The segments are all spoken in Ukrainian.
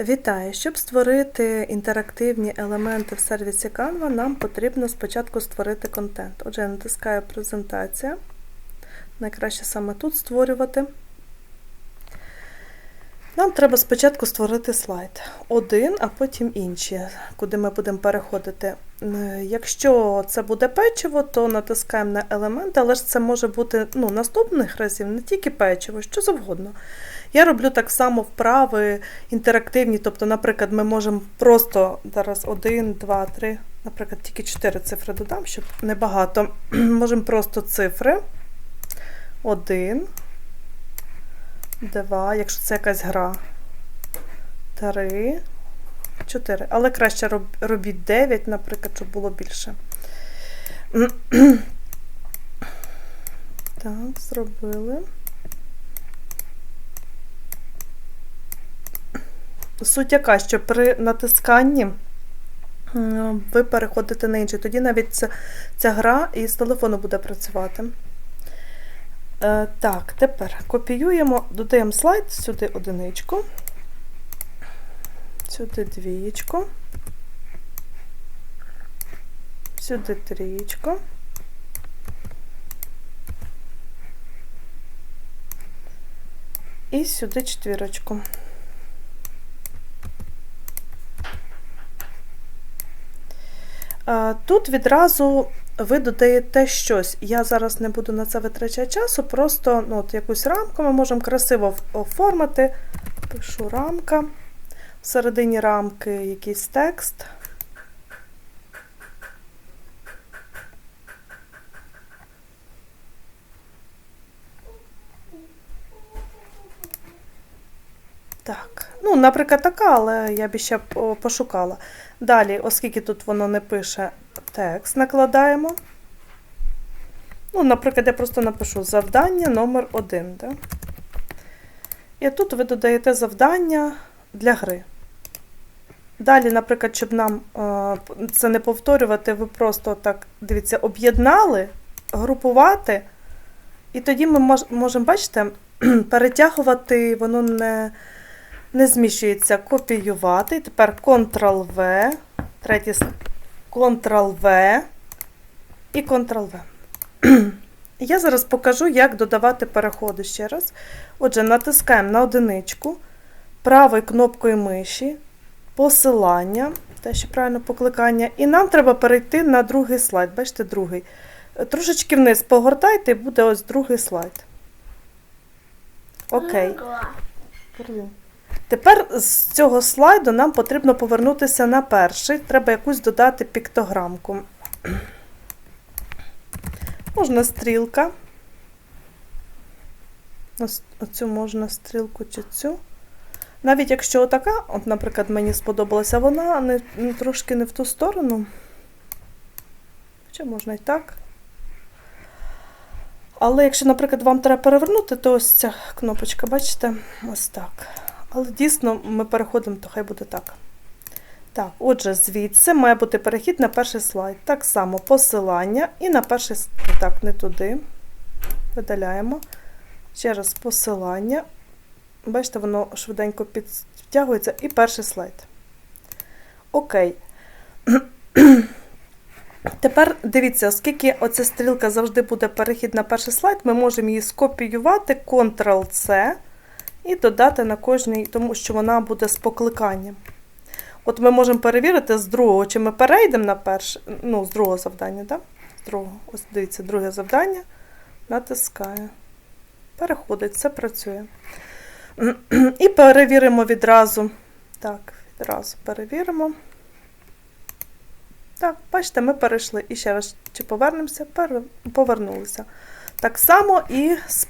Вітаю! Щоб створити інтерактивні елементи в сервісі Canva, нам потрібно спочатку створити контент. Отже, я натискаю презентація. Найкраще саме тут створювати. Нам треба спочатку створити слайд. Один, а потім інші, куди ми будемо переходити. Якщо це буде печиво, то натискаємо на елемент, але ж це може бути ну, наступних разів не тільки печиво, що завгодно. Я роблю так само вправи інтерактивні, тобто, наприклад, ми можемо просто зараз 1, 2, 3, наприклад, тільки 4 цифри додам, щоб небагато. Можемо просто цифри. 1, 2, якщо це якась гра. 3, 4. Але краще роб- робіть 9, наприклад, щоб було більше. Так, зробили. Суть яка, що при натисканні ви переходите на інший. Тоді навіть ця, ця гра із телефону буде працювати. Е, так, тепер копіюємо, додаємо слайд, сюди одиничку, сюди двієчку, сюди трієчку. І сюди четвірочку. Тут відразу ви додаєте щось. Я зараз не буду на це витрачати часу, просто ну, от якусь рамку ми можемо красиво оформити. Пишу рамка. Всередині рамки якийсь текст. Так, ну, наприклад, така, але я б ще пошукала. Далі, оскільки тут воно не пише текст, накладаємо. Ну, наприклад, я просто напишу завдання номер 1. Да? І тут ви додаєте завдання для гри. Далі, наприклад, щоб нам е, це не повторювати, ви просто так, дивіться, об'єднали, групувати, і тоді ми мож, можемо, бачите, перетягувати, воно не, не зміщується, копіювати. Тепер Ctrl-V, третій Ctrl-V і Ctrl-V. Я зараз покажу, як додавати переходи ще раз. Отже, натискаємо на одиничку, правою кнопкою миші, посилання, те, що правильно покликання, і нам треба перейти на другий слайд. Бачите, другий. Трошечки вниз погортайте, і буде ось другий слайд. Окей. Тепер з цього слайду нам потрібно повернутися на перший. Треба якусь додати піктограмку. Можна стрілка. Ось оцю можна стрілку чи цю. Навіть якщо отака, от, наприклад, мені сподобалася, вона не, не- трошки не в ту сторону. Чи можна і так. Але якщо, наприклад, вам треба перевернути, то ось ця кнопочка, бачите, ось так. Але дійсно ми переходимо, то хай буде так. Так, отже, звідси має бути перехід на перший слайд. Так само посилання і на перший Так, не туди. Видаляємо. Ще раз посилання. Бачите, воно швиденько підтягується. І перший слайд. Окей. Тепер дивіться, оскільки оця стрілка завжди буде перехід на перший слайд, ми можемо її скопіювати, Ctrl-C і додати на кожний, тому що вона буде з покликанням. От ми можемо перевірити з другого, чи ми перейдемо на перше, ну, з другого завдання, да? З другого. Ось дивіться, друге завдання. Натискаю. Переходить, все працює. І перевіримо відразу. Так, відразу перевіримо. Так, бачите, ми перейшли. І ще раз, чи повернемося? Повернулися. Так само і з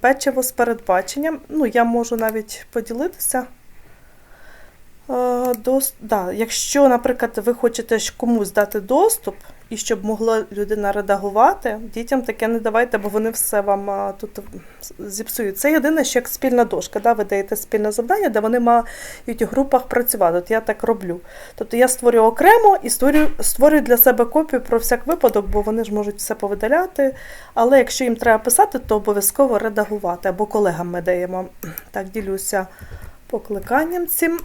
печиво з передбаченням. Ну, я можу навіть поділитися. До, да, якщо, наприклад, ви хочете комусь дати доступ, і щоб могла людина редагувати, дітям таке не давайте, бо вони все вам тут зіпсують. Це єдине, що як спільна дошка. Да? Ви даєте спільне завдання, де вони мають у групах працювати. От я так роблю. Тобто я створюю окремо і створюю, створюю для себе копію про всяк випадок, бо вони ж можуть все повидаляти. Але якщо їм треба писати, то обов'язково редагувати або колегам ми даємо. Так, ділюся покликанням цим.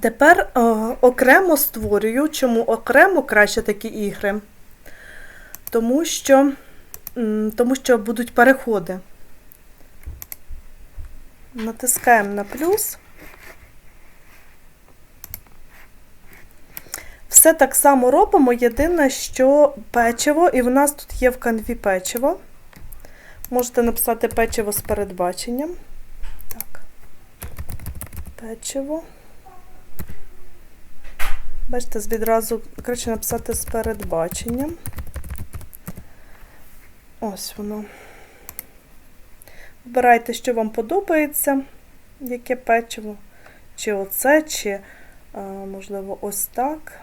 Тепер е, окремо створюю. Чому окремо краще такі ігри? Тому що, тому що будуть переходи. Натискаємо на плюс. Все так само робимо. Єдине, що печиво, і в нас тут є в канві печиво. Можете написати печиво з передбаченням. Так. Печиво. Бачите, відразу краще написати з передбаченням. Ось воно. Вибирайте, що вам подобається, яке печиво. Чи оце, чи, можливо, ось так.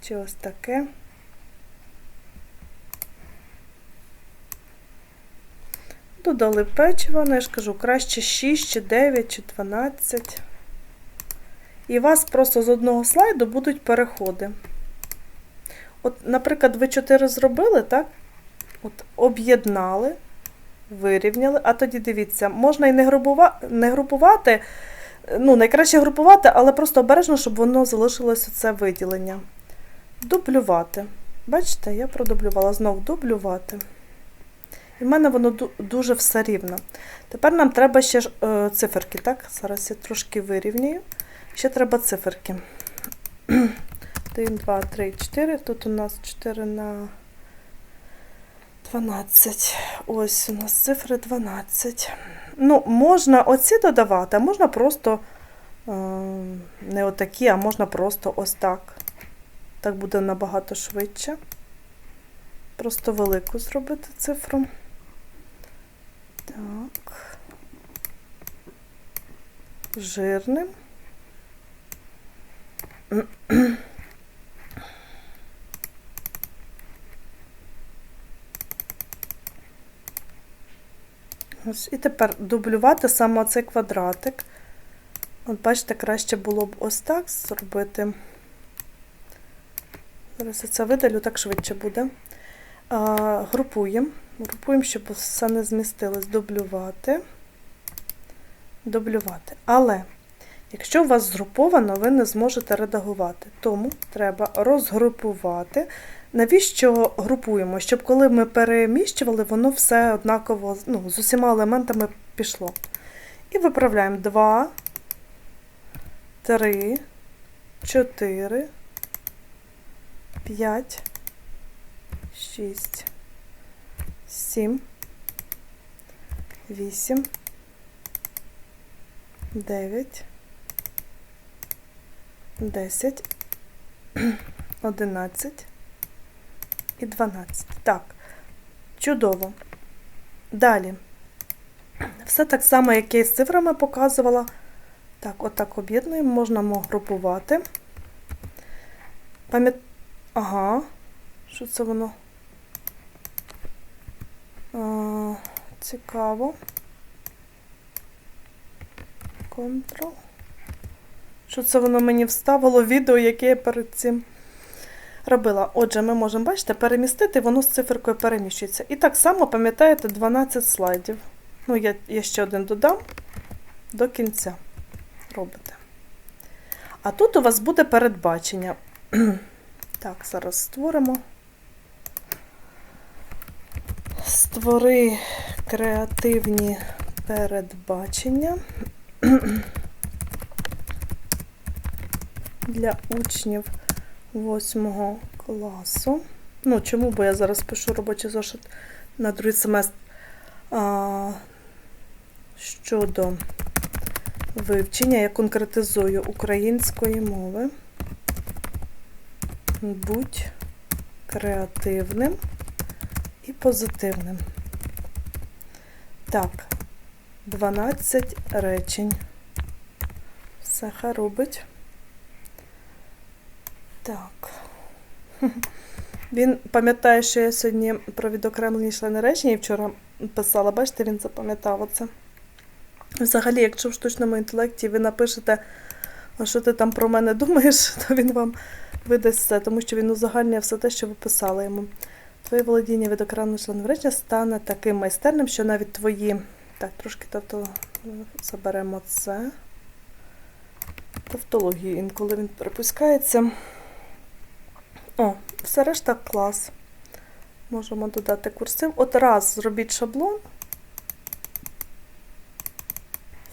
Чи ось таке. Додали печиво, ну я ж кажу, краще 6, чи 9, чи 12. І у вас просто з одного слайду будуть переходи. От, наприклад, ви 4 зробили, так? От, об'єднали, вирівняли, а тоді дивіться, можна і не, групува... не групувати, ну, найкраще групувати, але просто обережно, щоб воно залишилося це виділення. Дублювати. Бачите, я продублювала знову дублювати. І в мене воно дуже все рівно. Тепер нам треба ще е, циферки, так? Зараз я трошки вирівнюю. Ще треба циферки. 1, 2, 3, 4. Тут у нас 4 на 12. Ось у нас цифри 12. Ну, можна оці додавати, а можна просто е, не отакі, а можна просто ось так. Так буде набагато швидше. Просто велику зробити цифру. Так. Жирним. Ось, і тепер дублювати саме цей квадратик. От бачите, краще було б ось так зробити. Зараз я це видалю, так швидше буде. А, групуємо. Групуємо, щоб все не змістилось. Дублювати. Дублювати. Але, якщо у вас згруповано, ви не зможете редагувати. Тому треба розгрупувати. Навіщо групуємо? Щоб коли ми переміщували, воно все однаково ну, з усіма елементами пішло. І виправляємо 2, 3, 4, 5, 6, 7, 8, 9, 10, 11 і 12. Так, чудово. Далі. Все так само, як я з цифрами показувала. Так, отак об'єднуємо, можна групувати. Пам'ят... Ага, що це воно? А, цікаво. Ctrl. Що це воно мені вставило відео, яке я перед цим робила. Отже, ми можемо, бачите, перемістити, воно з циферкою переміщується. І так само, пам'ятаєте, 12 слайдів. Ну, я, я ще один додам до кінця. Робите. А тут у вас буде передбачення. Так, зараз створимо. Створи креативні передбачення для учнів 8 класу. Ну, чому? Бо я зараз пишу робочий зошит на другий семестр. А, щодо вивчення, я конкретизую української мови. Будь креативним і позитивним. Так, 12 речень. Все хай робить. Так. Він пам'ятає, що я сьогодні про відокремлені члени речення і вчора писала, бачите, він запам'ятав оце. Взагалі, якщо в штучному інтелекті ви напишете, що ти там про мене думаєш, то він вам видасть все, тому що він узагальнює все те, що ви писали йому. Твоє володіння відокремлених членів речення стане таким майстерним, що навіть твої Так, трошки тавто... заберемо це. Тавтологію інколи він припускається. О, все решта клас. Можемо додати курсив. От раз зробіть шаблон.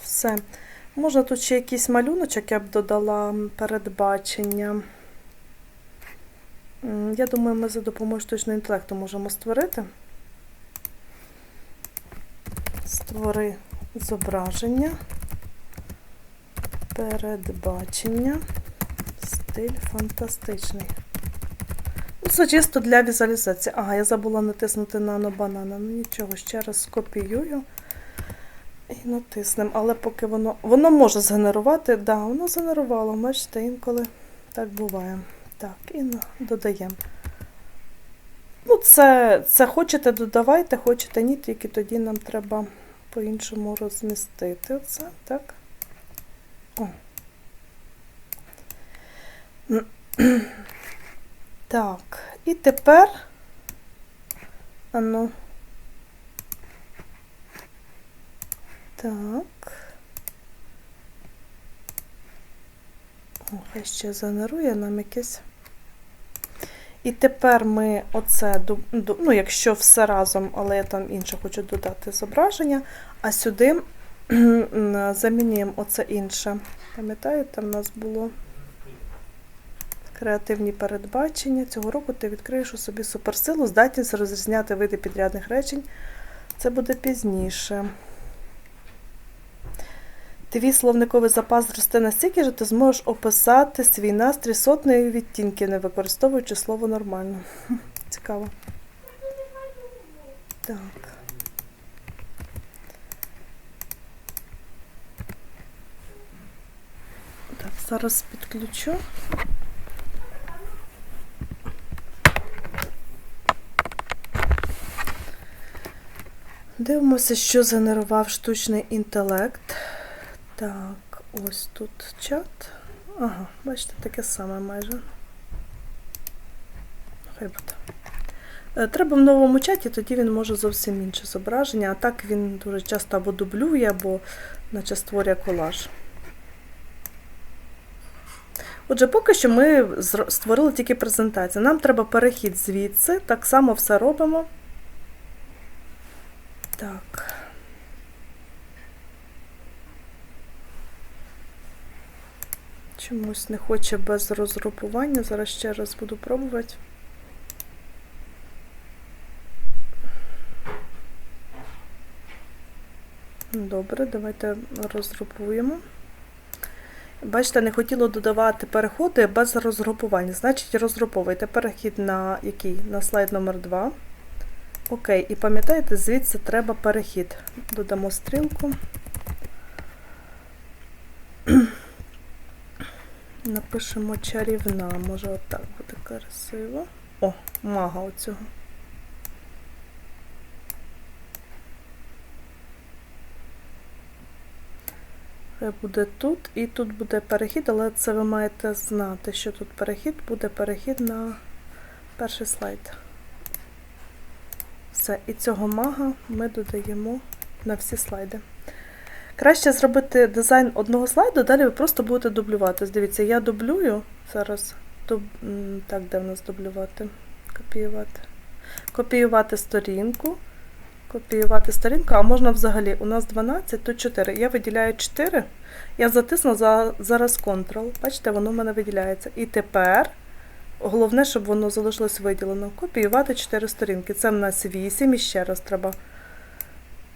Все. Можна тут ще якийсь малюночок, я б додала передбачення. Я думаю, ми за допомогою штучного інтелекту можемо створити. Створи зображення, передбачення, стиль фантастичний. Це чисто для візуалізації. Ага, я забула натиснути нано банана. Ну нічого, ще раз скопіюю і натиснемо. Але поки воно. Воно може згенерувати. Да, воно згенерувало. Бачите, інколи так буває. Так, і додаємо. Ну, це, це хочете додавайте, хочете ні, тільки тоді нам треба по-іншому розмістити це, так? О. Так, і тепер. Ану. Так. О, хай ще занерує нам якесь. І тепер ми оце, ну, якщо все разом, але я там інше хочу додати зображення, а сюди замінюємо оце інше. Пам'ятаєте, в нас було креативні передбачення. Цього року ти відкриєш у собі суперсилу, здатність розрізняти види підрядних речень. Це буде пізніше. Твій словниковий запас зросте настільки, що ти зможеш описати свій настрій сотнею відтінків, не використовуючи слово нормально. Цікаво. Так. Так, зараз підключу. Дивимося, що згенерував штучний інтелект. Так, ось тут чат. Ага, бачите, таке саме майже. Хай буде. Е, Треба в новому чаті, тоді він може зовсім інше зображення, а так він дуже часто або дублює, або наче створює колаж. Отже, поки що ми створили тільки презентацію. Нам треба перехід звідси, так само все робимо. Так. Чомусь не хоче без розгрупування. Зараз ще раз буду пробувати. Добре, давайте розгрупуємо. Бачите, не хотіло додавати переходи без розгрупування. Значить, розгруповуйте перехід на який? На слайд номер 2. Окей, і пам'ятаєте, звідси треба перехід. Додамо стрілку. Напишемо чарівна, може отак буде красиво. О, мага оцього. Хай буде тут і тут буде перехід, але це ви маєте знати, що тут перехід буде перехід на перший слайд. Все, і цього мага ми додаємо на всі слайди. Краще зробити дизайн одного слайду, далі ви просто будете дублювати. Дивіться, я дублюю зараз. Дуб... Так, де в нас дублювати? Копіювати. Копіювати сторінку. Копіювати сторінку, а можна взагалі. У нас 12, тут 4. Я виділяю 4. Я затисну за, зараз Ctrl. Бачите, воно в мене виділяється. І тепер головне, щоб воно залишилось виділено. Копіювати 4 сторінки. Це в нас 8. І ще раз треба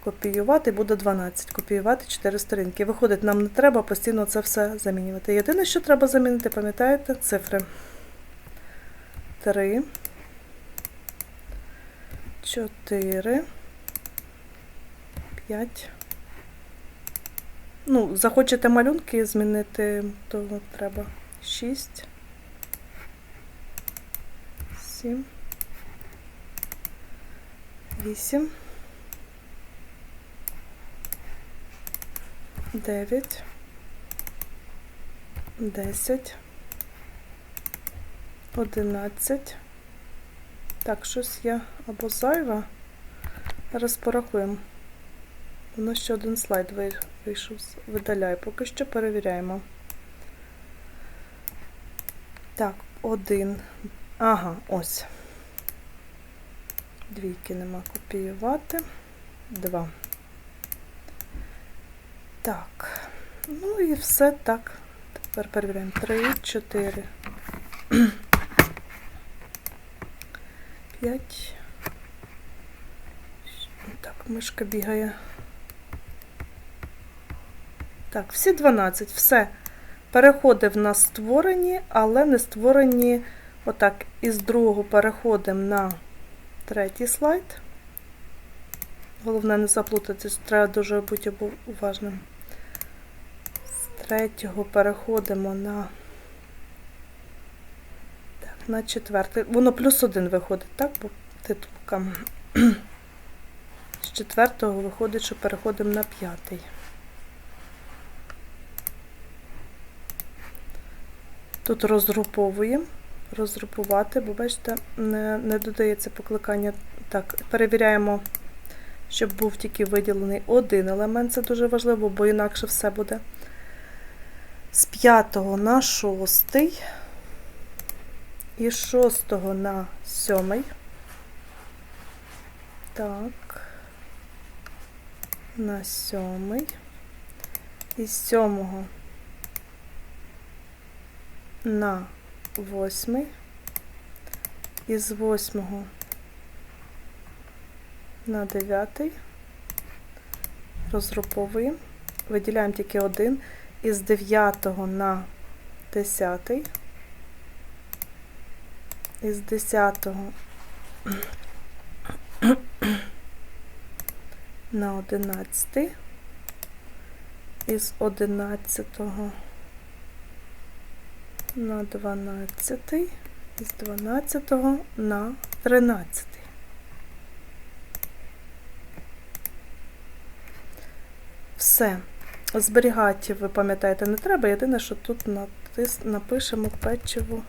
копіювати, буде 12. Копіювати 4 сторінки. Виходить, нам не треба постійно це все замінювати. Єдине, що треба замінити, пам'ятаєте, цифри. 3. 4. 5. Ну, захочете малюнки змінити, то треба 6. 7. 8. 9. 10. 11. Так, щось я або зайва. Зараз порахуємо. Воно ще один слайд вийшов. Видаляю. Поки що перевіряємо. Так, один. Ага, ось. Двійки нема копіювати. Два. Так. Ну і все так. Тепер перевіряємо. Три, чотири. П'ять. Так, мишка бігає. Так, всі 12, все. Переходи в нас створені, але не створені отак. Із другого переходимо на третій слайд. Головне не заплутатись, треба дуже бути уважним. З третього переходимо на, так, на четвертий. Воно плюс один виходить, так? Бо титулка. З четвертого виходить, що переходимо на п'ятий. Тут розгруповуємо. Розгрупувати, бо бачите, не, не додається покликання. Так, перевіряємо, щоб був тільки виділений один елемент. Це дуже важливо, бо інакше все буде. З п'ятого на шостий. І з шостого на сьомий. Так. На сьомий. І з сьомого на восьмий. І з восьмого на дев'ятий. Розгруповуємо. Виділяємо тільки один. І з дев'ятого на десятий. І з десятого на одинадцятий. І з одинадцятого на 12 і з 12 на 13. Все. Зберігати, ви пам'ятаєте, не треба. Єдине, що тут натис... напишемо печиво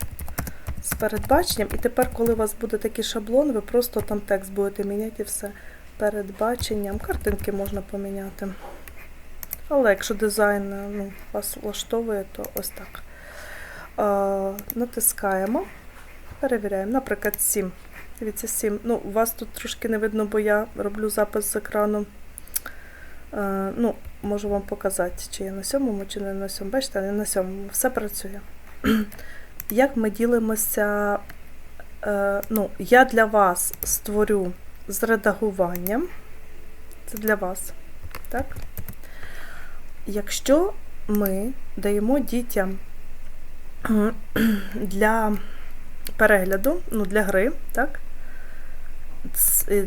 з передбаченням. І тепер, коли у вас буде такий шаблон, ви просто там текст будете міняти і все передбаченням. Картинки можна поміняти. Але якщо дизайн е, ну, вас влаштовує, то ось так. Натискаємо, перевіряємо. Наприклад, 7. Дивіться, 7. Ну, у вас тут трошки не видно, бо я роблю запис з екрану. Е, ну, можу вам показати, чи я на сьомому, чи не на сьомому. Бачите, не на сьомому. Все працює. Як ми ділимося? Е, ну, я для вас створю з редагуванням. Це для вас. Так? Якщо ми даємо дітям для перегляду, ну, для гри, так?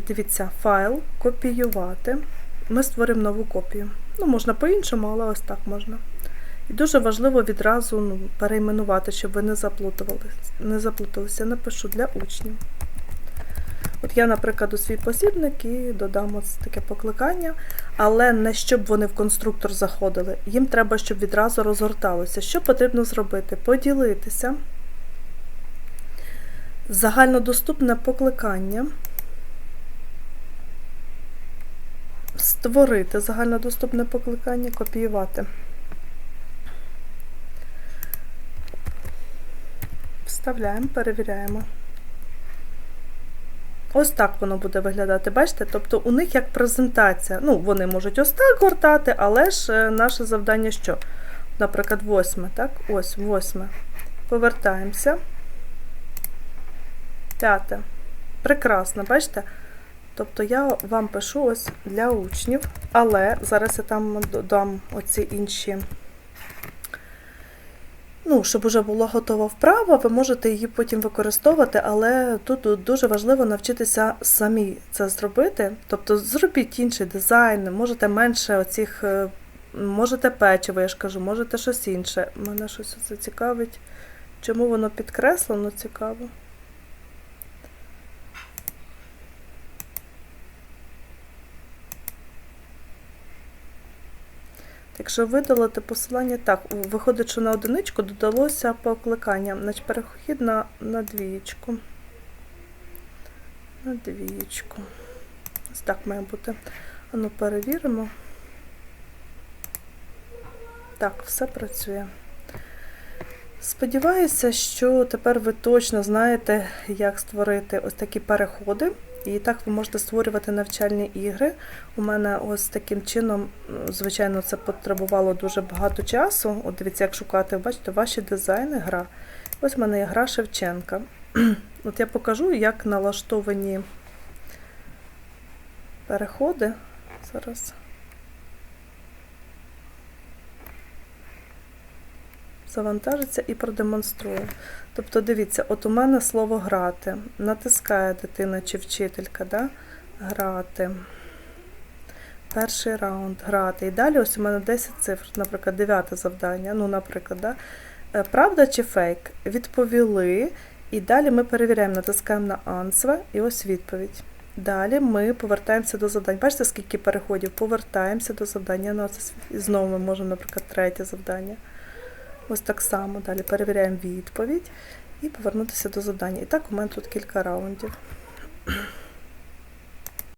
Дивіться, файл, копіювати. Ми створимо нову копію. Ну, можна по-іншому, але ось так можна. І дуже важливо відразу ну, перейменувати, щоб ви не заплутувалися. Не заплуталися. Напишу для учнів. От я, наприклад, у свій посібник і додам ось таке покликання, але не щоб вони в конструктор заходили. Їм треба, щоб відразу розгорталося. Що потрібно зробити? Поділитися. Загальнодоступне покликання. Створити загальнодоступне покликання, копіювати. Вставляємо, перевіряємо. Ось так воно буде виглядати. Бачите? Тобто у них як презентація. Ну, вони можуть ось так гортати, але ж е, наше завдання що? Наприклад, восьме, так? Ось, восьме. Повертаємося. П'яте. Прекрасно, бачите? Тобто я вам пишу ось для учнів, але зараз я там додам оці інші. Ну, щоб уже була готова вправа, ви можете її потім використовувати, але тут дуже важливо навчитися самі це зробити. Тобто зробіть інший дизайн, можете менше оцих, е, можете печиво, я ж кажу, можете щось інше. Мене щось це цікавить. Чому воно підкреслено, цікаво. Якщо видалити посилання, так, виходить, що на одиничку додалося покликання, значить перехід на на двієчку. На двієчку. Ось так має бути. Ану, перевіримо. Так, все працює. Сподіваюся, що тепер ви точно знаєте, як створити ось такі переходи. І так ви можете створювати навчальні ігри. У мене ось таким чином, звичайно, це потребувало дуже багато часу. От дивіться, як шукати, бачите, ваші дизайни, гра. Ось в мене є гра Шевченка. От я покажу, як налаштовані переходи. Зараз. Завантажиться і продемонструю. Тобто, дивіться, от у мене слово грати. Натискає дитина чи вчителька, да? грати. Перший раунд грати. І далі ось у мене 10 цифр, наприклад, дев'яте завдання. Ну, наприклад, да? Е, правда чи фейк? Відповіли. І далі ми перевіряємо, натискаємо на answer і ось відповідь. Далі ми повертаємося до завдань. Бачите, скільки переходів? Повертаємося до завдання. Ну, і знову ми можемо, наприклад, третє завдання. Ось так само. Далі перевіряємо відповідь і повернутися до завдання. І так у мене тут кілька раундів.